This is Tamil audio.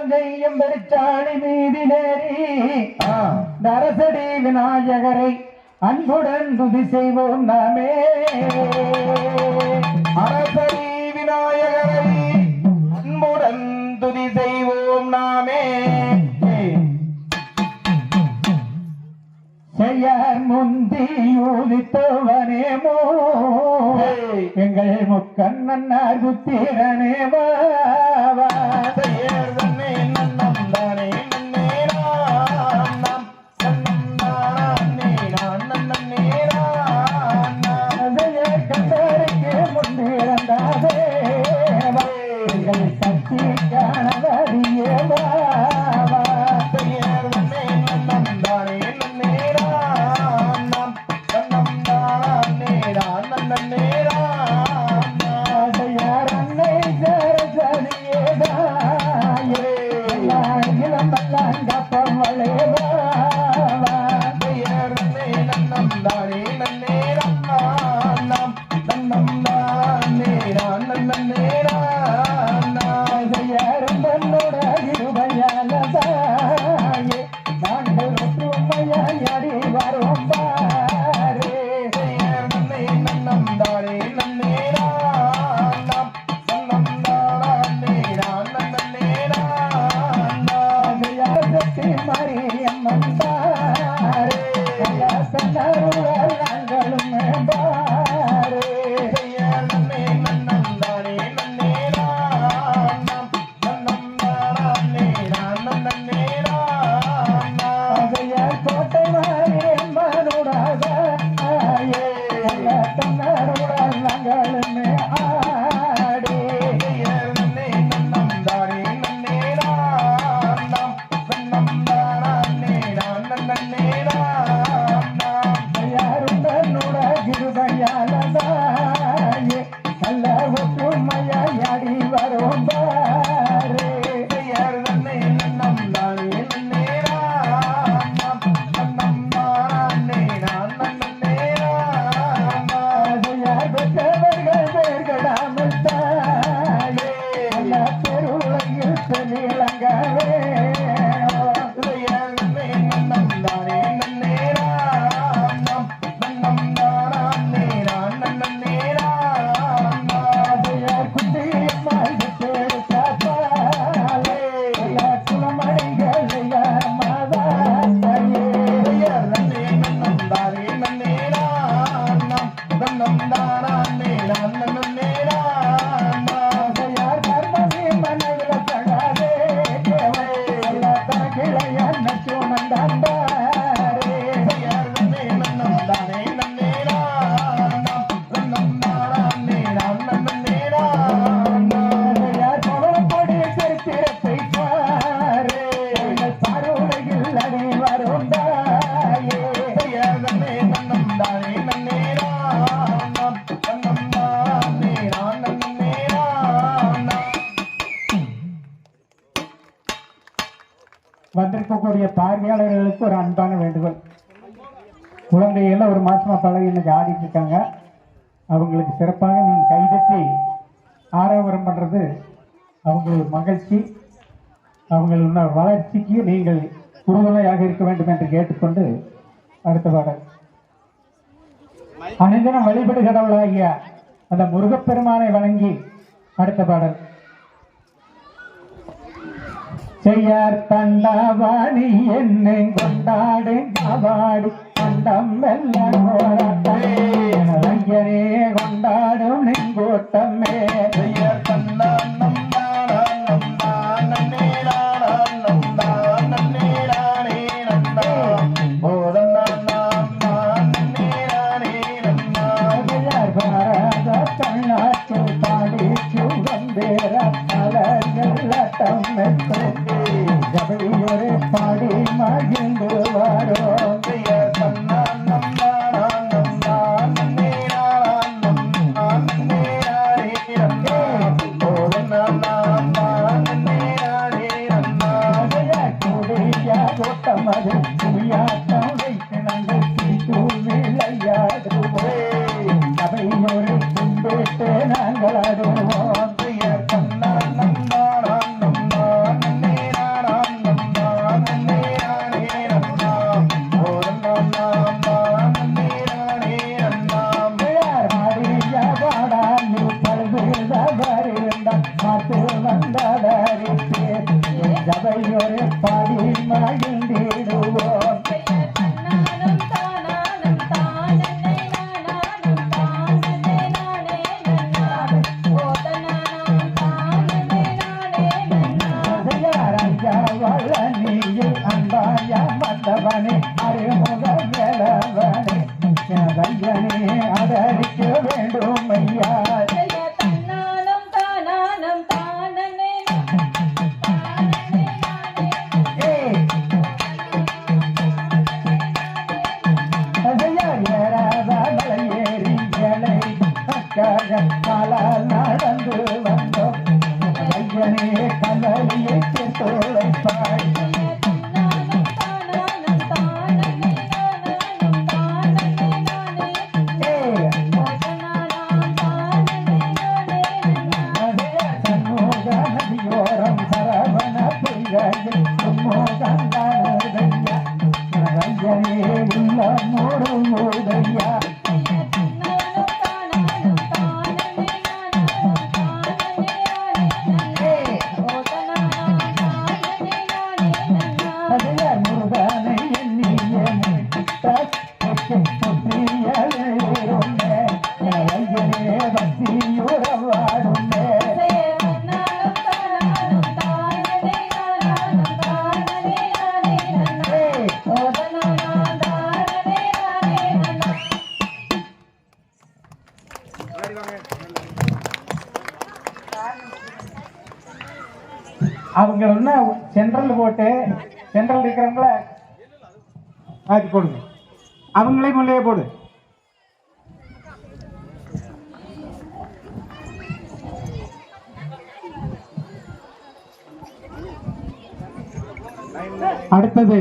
நலஞ்செய்யும் பெருச்சாடி மீதி நேரி. நரசடி விநாயகரை அன்புடன் துதி செய்வோம் நாமே. அரசடி விநாயகரை அன்புடன் துதி செய்வோம் நாமே. செய்யார் முந்தி ஊதித்தவனேமோ எங்கள் முக்கண்ணன் குத்திரனேவா வந்திருக்கக்கூடிய பார்வையாளர்களுக்கு ஒரு அன்பான வேண்டுகோள். குழந்தைகள் ஒரு மாசமா பழகி இன்னைக்கு ஆடிட்டு இருக்காங்க. அவங்களுக்கு சிறப்பாக நீங்கள் கைதட்டி ஆரம்பரம் பண்ணுறது அவங்களது மகிழ்ச்சி. அவங்களுடைய வளர்ச்சிக்கு நீங்கள் உறுதுணையாக இருக்க வேண்டும் என்று கேட்டுக்கொண்டு அடுத்த பாடல். அனைதினம் வழிபடு கடவுளாகிய அந்த முருகப்பெருமானை வழங்கி அடுத்த பாடல். பெயர் தண்டவாணி என்னை கொண்டாடு பாவாடி கண்டம் எல்லாம் ஐயனே கொண்டாடும் நெங்கோட்டமே. பெயர் தண்டாண்டம் பாடி சுகம் முதல் நிலவனை வேண்டும். மோதந்தனுதையா ரவையவே உள்ள மோடும் மோதையா அவங்க என்ன சென்ட்ரல் போட்டு சென்ட்ரல் இருக்கிறவங்கள ஆக்கி போடுங்க. அவங்களே முள்ளையே போடு. அடுத்தது